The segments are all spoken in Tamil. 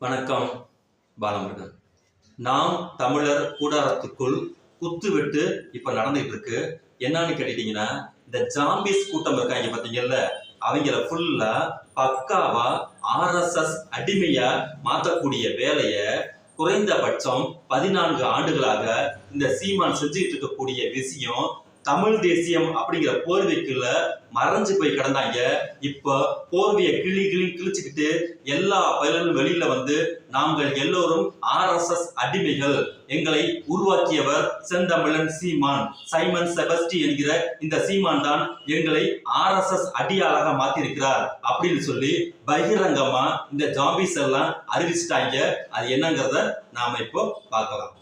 வணக்கம் பாலமுருகன். நாம் தமிழர் கூடாரத்துக்குள் குத்து வெட்டு இப்ப நடந்துட்டு இருக்கு என்னன்னு கேட்டீங்கன்னா இந்த ஜாம்பிஸ் கூட்டம் இருக்காங்க பாத்தீங்கல்ல அவங்கள ஃபுல்லா பக்காவா ஆர்எஸ்எஸ் அடிமையா மாத்தக்கூடிய வேலைய குறைந்தபட்சம் பதினான்கு ஆண்டுகளாக இந்த சீமான் செஞ்சுட்டு இருக்கக்கூடிய விஷயம் தமிழ் தேசியம் அப்படிங்கிற போர்வைக்குள்ள மறைஞ்சு போய் கிடந்தாங்க. இப்ப போர்வையை கிளி கிளி கிழிச்சுக்கிட்டு எல்லா பயிலும் வெளியில வந்து நாங்கள் எல்லோரும் ஆர்எஸ்எஸ் அடிமைகள். எங்களை உருவாக்கியவர் செந்தமிழன் சீமான். சைமன் செபஸ்டி என்கிற இந்த சீமான் தான் எங்களை ஆர்எஸ்எஸ் அடியாளாக மாத்திருக்கிறார் அப்படின்னு சொல்லி பகிரங்கமா இந்த ஜாம்பிஸ் எல்லாம் அறிவிச்சிட்டாங்க. அது என்னங்கிறத நாம இப்போ பார்க்கலாம்.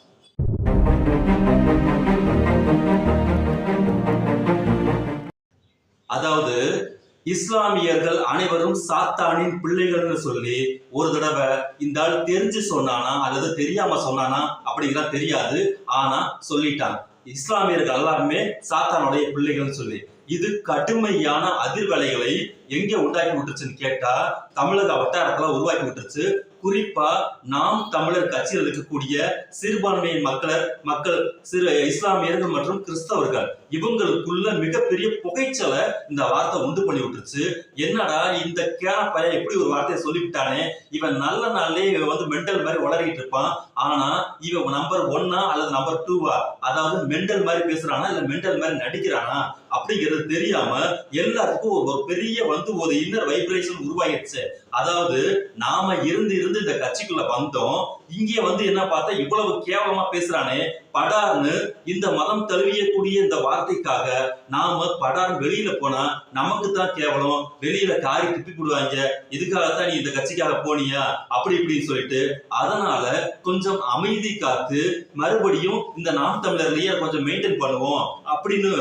இஸ்லாமியர்கள் அனைவரும் சாத்தானின் பிள்ளைகள்னு சொல்லி ஒரு தடவை இந்த ஆள் தெரிஞ்சு சொன்னானா அல்லது தெரியாம சொன்னானா அப்படிங்கிறா தெரியாது. ஆனா சொல்லிட்டான் இஸ்லாமியர்கள் எல்லாருமே சாத்தானுடைய பிள்ளைகள்னு சொல்லி. இது கடுமையான அதிர்வலைகளை எங்க உண்டாக்கி விட்டுருச்சுன்னு கேட்டா தமிழக வட்டாரத்துல உருவாக்கி விட்டுருச்சு. குறிப்பா நாம் தமிழர் கட்சியில் இருக்கக்கூடிய சிறுபான்மையின் மக்கள் மக்கள் சிறு இஸ்லாமியர்கள் மற்றும் கிறிஸ்தவர்கள் இவங்களுக்குள்ள மிகப்பெரிய புகைச்சலை இந்த வார்த்தை உண்டு பண்ணி விட்டுருச்சு. என்னடா இந்த கேன பையன் எப்படி ஒரு வார்த்தையை சொல்லிவிட்டானே? இவன் நல்ல நாள்லயே இவன் வந்து மெண்டல் மாதிரி உளறிட்டு இருப்பான். ஆனா இவன் நம்பர் ஒன்னா அல்லது நம்பர் டூவா அதாவது மெண்டல் மாதிரி பேசுறானா இல்ல மெண்டல் மாதிரி நடிக்கிறானா? அப்படிங்கிறது தெரியாம எல்லாருக்கும் ஒரு ஒரு பெரிய வந்து ஒரு இன்னர் வைப்ரேஷன் உருவாகிடுச்சு அதாவது நாம இருந்து இருந்து இந்த கட்சிக்குள்ள வந்தோம். இங்கே வந்து என்ன பார்த்தா இவ்வளவு கேவலமா பேசுறானே படார்னு இந்த மதம் தழுவியக்கூடிய இந்த வார்த்தைக்காக நாம படார் வெளியில போனா நமக்கு தான் கேவலம். வெளியில காரி திப்பி போடுவாங்க. இதுக்காகத்தான் நீ இந்த கட்சிக்காக போனியா? அப்படி இப்படின்னு சொல்லிட்டு அதனால கொஞ்சம் அமைதி காத்து மறுபடியும் இந்த நாம் தமிழர்லயே கொஞ்சம் மெயின்டைன் பண்ணுவோம் அப்படின்னு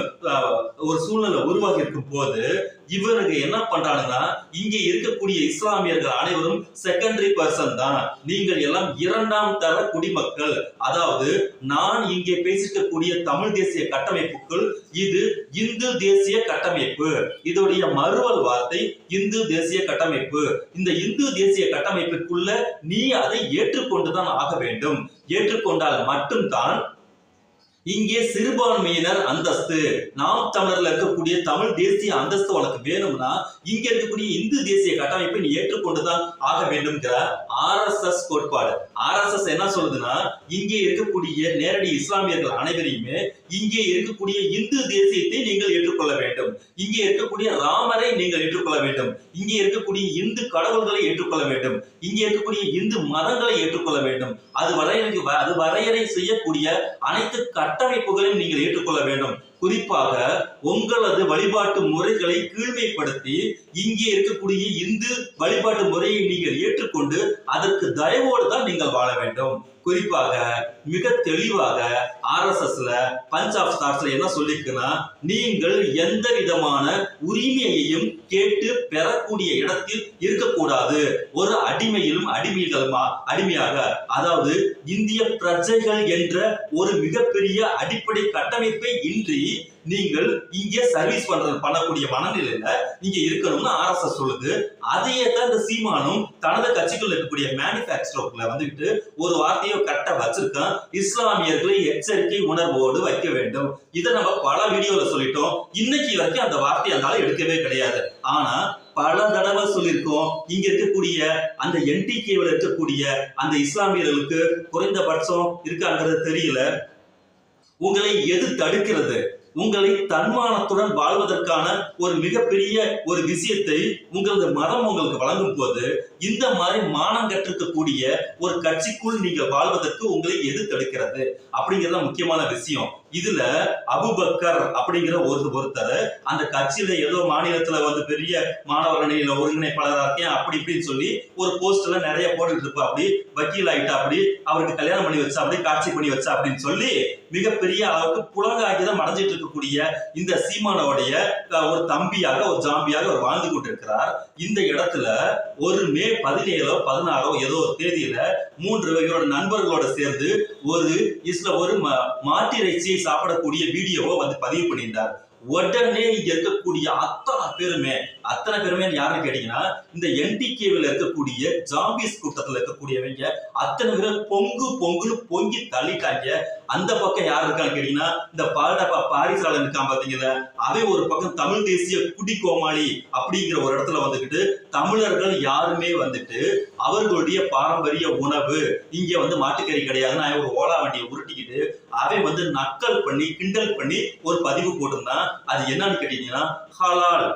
ஒரு சூழ்நிலை உருவாகி இருக்கும் போது இவருக்கு என்ன பண்றாங்கன்னா இங்கே இருக்கக்கூடிய இஸ்லாமியர்கள் அனைவரும் செகண்டரி பர்சன் தான். நீங்கள் எல்லாம் இரண்டாம் தர குடிமக்கள். அதாவது நான் இங்கே பேசிக்கக்கூடிய தமிழ் தேசிய கட்டமைப்புக்குள் இது இந்து தேசிய கட்டமைப்பு. இதோடைய மறுவல் வார்த்தை இந்து தேசிய கட்டமைப்பு. இந்த இந்து தேசிய கட்டமைப்பிற்குள்ள நீ அதை ஏற்றுக்கொண்டுதான் ஆக வேண்டும். ஏற்றுக்கொண்டால் மட்டும்தான் இங்கே சிறுபான்மையினர் அந்தஸ்து. நாம் தமிழர்ல இருக்கக்கூடிய தமிழ் தேசிய அந்தஸ்து உனக்கு வேணும்னா இங்க இருக்கக்கூடிய இந்து தேசிய கட்டமைப்பை நீ ஏற்றுக்கொண்டுதான் ஆக வேண்டும்ங்கிற ஆர்எஸ்எஸ் கோட்பாடு. ஆர்எஸ்எஸ் என்ன சொல்லுதுன்னா இங்கே இருக்கக்கூடிய நேரடி இஸ்லாமியர்கள் அனைவரையுமே இங்கே இருக்கக்கூடிய இந்து தேசியத்தை நீங்கள் ஏற்றுக்கொள்ள வேண்டும். இங்கே இருக்கக்கூடிய ராமரை நீங்கள் ஏற்றுக்கொள்ள வேண்டும். இங்கே இருக்கக்கூடிய இந்து கடவுள்களை ஏற்றுக்கொள்ள வேண்டும். இங்கே இருக்கக்கூடிய இந்து மதங்களை ஏற்றுக்கொள்ள வேண்டும். அது வரையறை அது வரையறை செய்யக்கூடிய அனைத்து கட்டமைப்புகளையும் நீங்கள் ஏற்றுக்கொள்ள வேண்டும். குறிப்பாக உங்களது வழிபாட்டு முறைகளை கீழ்மைப்படுத்தி இங்கே இருக்கக்கூடிய இந்து வழிபாட்டு முறையை நீங்கள் ஏற்றுக்கொண்டு அதற்கு தயவோடு தான் நீங்கள் வாழ வேண்டும். குறிப்பாக மிக தெளிவாக ஆர்எஸ்எஸ்ல பஞ்ச் ஆஃப் ஸ்டார்ஸ்ல என்ன சொல்லியிருக்குன்னா நீங்கள் எந்த விதமான உரிமையையும் கேட்டு பெறக்கூடிய இடத்தில் இருக்கக்கூடாது. ஒரு அடிமையிலும் அடிமைகளுமா அடிமையாக. அதாவது இந்திய பிரஜைகள் என்ற ஒரு மிகப்பெரிய அடிப்படை கட்டமைப்பை இன்றி நீங்கள் இங்கே சர்வீஸ் பண்றது பண்ணக்கூடிய மனநிலையில நீங்க இருக்கணும்னு ஆர்எஸ்எஸ் சொல்லுது. அதையே தான் இந்த சீமானும் தனது கட்சிக்குள்ள இருக்கக்கூடிய மேனுபேக்சரோக்குள்ள வந்துட்டு ஒரு வார்த்தையை கரெக்டா வச்சிருக்கேன். இஸ்லாமியர்களை எச்சரிக்கை உணர்வோடு வைக்க வேண்டும். இதை நம்ம பல வீடியோல சொல்லிட்டோம். இன்னைக்கு வரைக்கும் அந்த வார்த்தையை அந்த எடுக்கவே கிடையாது. ஆனா பல தடவை சொல்லியிருக்கோம். இங்க இருக்கக்கூடிய அந்த என்டிகேவில் இருக்கக்கூடிய அந்த இஸ்லாமியர்களுக்கு குறைந்தபட்சம் இருக்காங்கிறது தெரியல. உங்களை எது தடுக்கிறது? உங்களை தன்மானத்துடன் வாழ்வதற்கான ஒரு மிகப்பெரிய ஒரு விஷயத்தை உங்களது மதம் உங்களுக்கு வழங்கும் போது இந்த மாதிரி மானம் கற்றிருக்கக்கூடிய ஒரு கட்சிக்குள் நீங்க வாழ்வதற்கு உங்களை எது தடுக்கிறது அப்படிங்கிறது முக்கியமான விஷயம். இதுல அபுபக்கர் அப்படிங்கிற ஒரு ஒருத்தர் அந்த கட்சியில ஏதோ மாநிலத்துல வந்து பெரிய மாணவர் அணியில ஒருங்கிணைப்பாளராக இருக்கேன் அப்படி இப்படின்னு சொல்லி ஒரு போஸ்ட்ல நிறைய போட்டுட்டு இருப்பா அப்படி வக்கீல் ஆயிட்டா அப்படி அவருக்கு கல்யாணம் பண்ணி வச்சா அப்படி காட்சி பண்ணி வச்சா அப்படின்னு சொல்லி மிகப்பெரிய அளவுக்கு புலங்காகிதம் அடைஞ்சிட்டு இருக்கக்கூடிய இந்த சீமானோடைய ஒரு தம்பியாக ஒரு ஜாம்பியாக அவர் வாழ்ந்து கொண்டிருக்கிறார். இந்த இடத்துல ஒரு மே பதினேழோ பதினாறோ ஏதோ ஒரு தேதியில மூன்று இவரோட நண்பர்களோட சேர்ந்து ஒரு இஸ்ல ஒரு மாட்டிறைச்சியை சாப்பிடக்கூடிய வீடியோவை வந்து பதிவு பண்ணியிருந்தார். உடனே இங்க இருக்கக்கூடிய அத்தனை பேருமே அத்தனை பேருமே யாருன்னு கேட்டீங்கன்னா இந்த என்டிகேவில் இருக்கக்கூடிய ஜாம்பிஸ் கூட்டத்துல இருக்கக்கூடியவங்க அத்தனை பேரும் பொங்கு பொங்குன்னு பொங்கி தள்ளிட்டாங்க. அந்த பக்கம் யார் இருக்கான்னு கேட்டீங்கன்னா இந்த பால்டப்பா பாரிசாலன் இருக்கான் பாத்தீங்களா அவன் ஒரு பக்கம் தமிழ் தேசிய குடி கோமாளி அப்படிங்கிற ஒரு இடத்துல வந்துக்கிட்டு தமிழர்கள் யாருமே வந்துட்டு அவர்களுடைய பாரம்பரிய உணவு இங்க வந்து மாட்டுக்கறி கிடையாதுன்னு அவன் ஒரு ஓலா வண்டியை உருட்டிக்கிட்டு அவன் வந்து நக்கல் பண்ணி கிண்டல் பண்ணி ஒரு பதிவு போட்டிருந்தான். அது என்னன்னு கேட்டீங்கன்னா ஹலால்.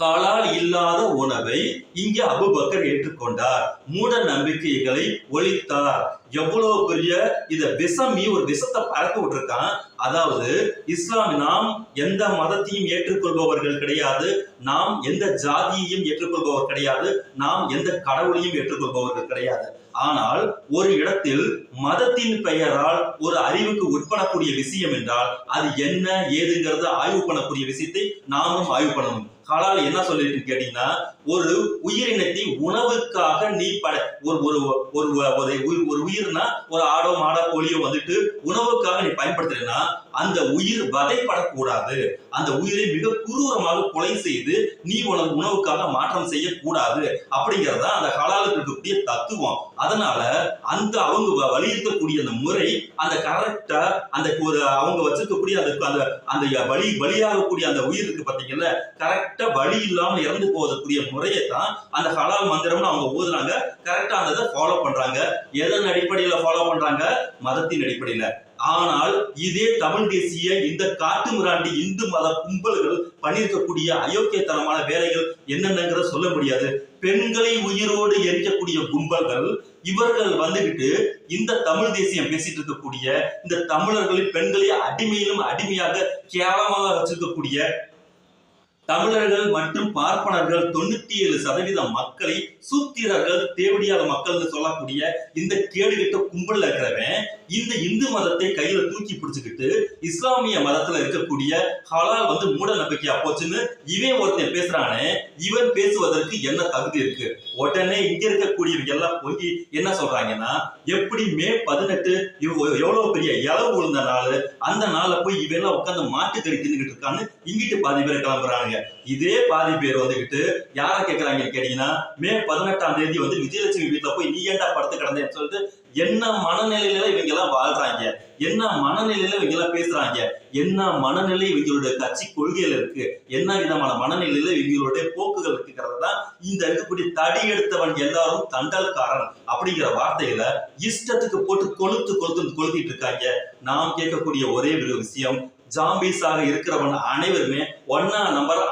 ஹலால் இல்லாத உணவை இங்கே அபுபக்கர் ஏற்றுக்கொண்டார். மூட நம்பிக்கைகளை ஒழித்தார். எவ்வளவு பெரிய இத விஷமி ஒரு விஷத்தை பறக்க விட்டுருக்கான். அதாவது இஸ்லாம் நாம் எந்த மதத்தையும் ஏற்றுக்கொள்பவர்கள் கிடையாது. நாம் எந்த ஜாதியையும் ஏற்றுக்கொள்பவர் கிடையாது. நாம் எந்த கடவுளையும் ஏற்றுக்கொள்பவர்கள் கிடையாது. ஆனால் ஒரு இடத்தில் மதத்தின் பெயரால் ஒரு அறிவுக்கு உட்படக்கூடிய விஷயம் என்றால் அது என்ன ஏதுங்கிறத ஆய்வு பண்ணக்கூடிய விஷயத்தை நாமும் ஆய்வு பண்ணணும். ஹலால் என்ன சொல்லிட்டு கேட்டீங்கன்னா ஒரு உயிரினத்தை உணவுக்காக நீ பட ஒரு ஒரு ஒரு ஒரு உயிர்னா ஒரு ஆடோ மாடோ கோழியோ வந்துட்டு உணவுக்காக நீ பயன்படுத்துறேன்னா அந்த உயிர் வதைப்படக்கூடாது அந்த உயிரை மிக குரூரமாக கொலை செய்து நீ உனக்கு உணவுக்காக மாற்றம் செய்யக்கூடாது. அப்படிங்கறத அந்த ஹலாலுக்கு இருக்கக்கூடிய தத்துவம். அதனால அந்த அவங்க வ- வலியுறுத்தக்கூடிய அந்த முறை அந்த கரெக்டா அந்த ஒரு அவங்க வச்சிருக்கக்கூடிய அந்த அந்த அந்த வலி வழியாகக்கூடிய அந்த உயிர் இருக்கு பாத்தீங்கல்ல கரெக்டா வழி இல்லாமல் இறந்து போகக்கூடிய முறையை தான் அந்த ஹலால் மந்திரம்னு அவங்க ஊதுறாங்க கரெக்டா அந்த இதை ஃபாலோ பண்றாங்க. எதன் அடிப்படையில ஃபாலோ பண்றாங்க? மதத்தின் அடிப்படையில. ஆனால் இதே தமிழ் தேசிய இந்த காட்டு மிராண்டி இந்து மத கும்பல்கள் பண்ணியிருக்கக்கூடிய அயோக்கியத்தனமான வேலைகள் என்னென்னங்கிறத சொல்ல முடியாது. பெண்களை உயிரோடு எரிக்கக்கூடிய கும்பல்கள் இவர்கள் வந்துகிட்டு இந்த தமிழ் தேசியம் பேசிட்டு இருக்கக்கூடிய இந்த தமிழர்களின் பெண்களை அடிமையிலும் அடிமையாக கேவலமாக வச்சிருக்கக்கூடிய தமிழர்கள் மற்றும் பார்ப்பனர்கள் தொண்ணூத்தி ஏழு சதவீதம் மக்களை சூத்திரர்கள் தேவடியாத மக்கள்னு சொல்லக்கூடிய இந்த கேடுகிட்ட கும்பல்ல இருக்கிறவன் இந்த இந்து மதத்தை கையில தூக்கி பிடிச்சுக்கிட்டு இஸ்லாமிய மதத்துல இருக்கக்கூடிய ஹலால் வந்து மூட நம்பிக்கையா போச்சுன்னு இவன் ஒருத்தன் பேசுறானே இவன் பேசுவதற்கு என்ன தகுதி இருக்கு? உடனே இங்க இருக்கக்கூடியவங்க எல்லாம் போய் என்ன சொல்றாங்கன்னா எப்படி மே பதினெட்டு எவ்வளவு பெரிய இளவு விழுந்த நாள் அந்த நாள போய் இவெல்லாம் உட்காந்து மாட்டுக்கறி தின்னுகிட்டு இருக்கான்னு இங்கிட்டு பாதி பேர் கிளம்புறாங்க இதே பாதி பேர் வந்துகிட்டு யார கேக்குறாங்க கேட்டீங்கன்னா மே பதினெட்டாம் தேதி வந்து விஜயலட்சுமி வீட்டுல போய் நீ ஏன்டா படுத்து கிடந்தேன்னு சொல்லிட்டு என்ன மனநிலையில இவங்க எல்லாம் வாழ்றாங்க? என்ன மனநிலையில இவங்க எல்லாம் பேசுறாங்க? என்ன மனநிலை இவங்களுடைய கட்சி கொள்கையில இருக்கு? என்ன விதமான மனநிலையில இவங்களுடைய போக்குகள் இருக்குங்கிறது தான் இந்த இருக்கக்கூடிய தடி எடுத்தவன் எல்லாரும் தண்டல்காரன் அப்படிங்கிற வார்த்தைகளை இஷ்டத்துக்கு போட்டு கொளுத்து கொளுத்து கொளுத்திட்டு இருக்காங்க. நாம் கேட்கக்கூடிய ஒரே ஒரு விஷயம் ஜாம்பிஸாக இருக்கிறவன் அனைவருமே ஒன்னா நம்பர்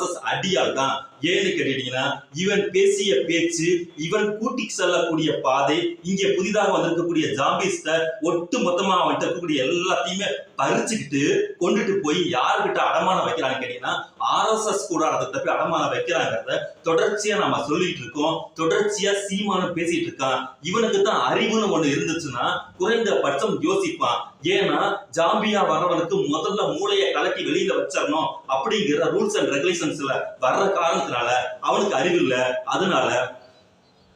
ஆர்எஸ்எஸ் அடியால் தான். ஏன்னு கேட்டீங்கன்னா இவன் பேசிய பேச்சு இவன் கூட்டி செல்லக்கூடிய பாதை இங்கே புதிதாக வந்திருக்கக்கூடிய ஜாம்பிஸ்ட ஒட்டு மொத்தமா அவன்கிட்ட இருக்கக்கூடிய எல்லாத்தையுமே பறிச்சுக்கிட்டு கொண்டுட்டு போய் யாருக்கிட்ட அடமானம் வைக்கிறான்னு கேட்டீங்கன்னா ஆர்எஸ்எஸ் கூடாரத்தை போய் அடமானம் வைக்கிறாங்கிறத தொடர்ச்சியா நாம சொல்லிட்டு இருக்கோம். தொடர்ச்சியா சீமானம் பேசிட்டு இருக்கான். இவனுக்கு தான் அறிவுன்னு ஒண்ணு இருந்துச்சுன்னா குறைந்த பட்சம் யோசிப்பான். ஏன்னா ஜாம்பியா வர்றவனுக்கு முதல்ல மூளையை கலக்கி வெளியில வச்சிடணும் அப்படிங்கிற ரூல்ஸ் அண்ட் ரெகுலேஷன் ரெகுலேஷன்ஸ்ல வர்ற காரணத்தினால அவனுக்கு அறிவு இல்ல அதனால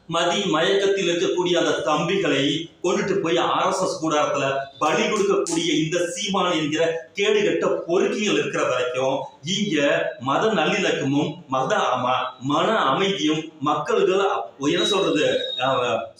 மதி மயக்கத்தில் இருக்கக்கூடிய அந்த தம்பிகளை கொண்டுட்டு போய் ஆர்எஸ்எஸ் கூடாரத்துல பலி கொடுக்கக்கூடிய இந்த சீமான் என்கிற கேடுகட்ட பொறுக்கிகள் இருக்கிற வரைக்கும் இங்க மத நல்லிணக்கமும் மத மன அமைதியும் மக்களுக்கு என்ன சொல்றது?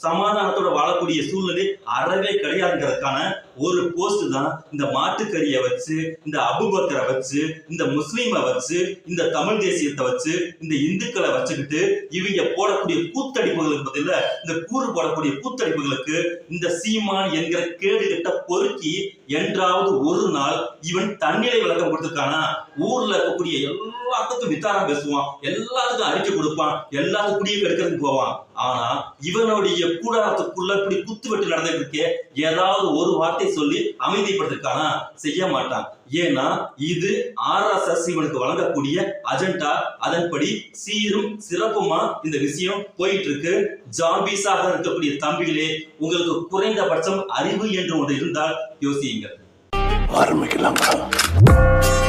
சமாதானத்தோட வாழக்கூடிய சூழ்நிலை அறவே கிடையாதுங்கிறதுக்கான ஒரு போஸ்ட் தான் இந்த மாட்டுக்கறியை வச்சு இந்த அபுபக்கரை வச்சு இந்த முஸ்லீமை வச்சு இந்த தமிழ் தேசியத்தை வச்சு இந்த இந்துக்களை வச்சுக்கிட்டு இவங்க போடக்கூடிய கூத்தடிப்புகள் கூத்தடிப்புகளுக்கு பதிலா இந்த கூறு போடக்கூடிய கூத்தடிப்புகளுக்கு இந்த சீமான் என்கிற கேடுகட்ட பொறுக்கி என்றாவது ஒரு நாள் இவன் தன்னிலை விளக்கம் கொடுத்துருக்கானா? ஊர்ல இருக்கக்கூடிய எல்லாத்துக்கும் வித்தாரம் பேசுவான் எல்லாத்துக்கும் அறிக்கை கொடுப்பான் எல்லாத்துக்கும் குடியை கெடுக்கிறதுக்கு போவான். ஆனா இவனுடைய கூடாரத்துக்குள்ள இப்படி குத்து வெட்டு நடந்துட்டு இருக்கே ஏதாவது ஒரு வார்த்தை சொல்லி அமைதிப்படுத்திருக்கானா? செய்ய மாட்டான். ஏன்னா இது ஆர்எஸ்எஸ் இவனுக்கு வழங்கக்கூடிய அஜெண்டா அதன்படி சீரும் சிறப்புமா இந்த விஷயம் போயிட்டு இருக்கு ஜாம்பிஸாக இருக்கக்கூடிய தம்பிகளே உங்களுக்கு குறைந்தபட்சம் அறிவு என்று ஒன்று இருந்தால் யோசியுங்கள். ஆரம்பிக்கலாம்.